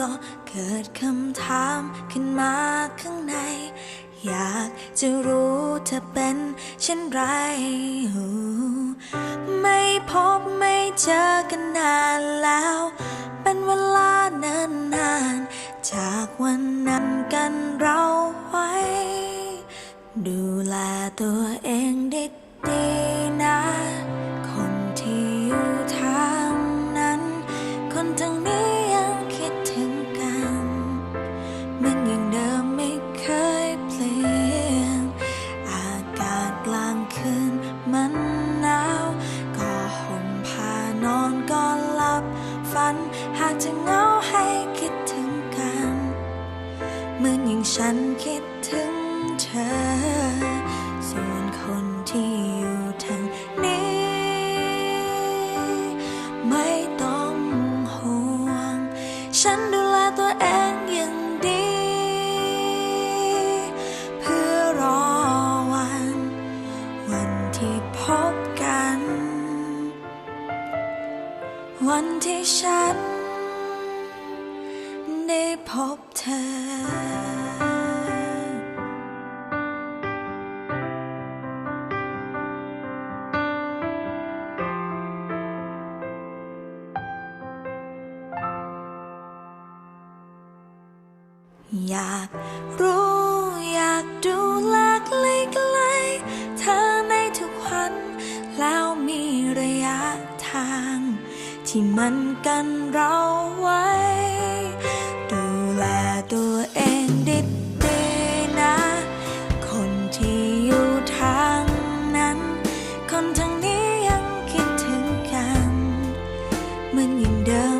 ก็เกิดคำถามขึ้นมาข้างใน อยากจะรู้เธอเป็นเช่นไร ไม่พบไม่เจอกันนานแล้ว เป็นเวลานานนานจากวันนั้นกันเราไว้ ดูแลตัวเองดีดี ฝัน หากจะเงาให้คิดถึงกันเหมือนอย่างฉันคิดถึงเธอ ส่วนคนที่อยู่ทางนี้ ไม่ต้องห่วง ฉันดูแลตัวเองอย่างดี วันที่ฉันได้พบเธออยากรู้อยากดูแลใกล้ๆเธอในทุกวัน แล้วมีระยะทาง ที่มันกันเราไว้ ดูแลตัวเองดีๆนะ คนที่อยู่ทางนั้น คนทางนี้ยังคิดถึงกัน มันยังเดิม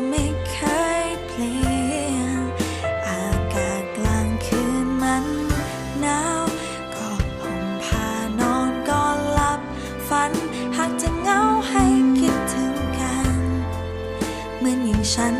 น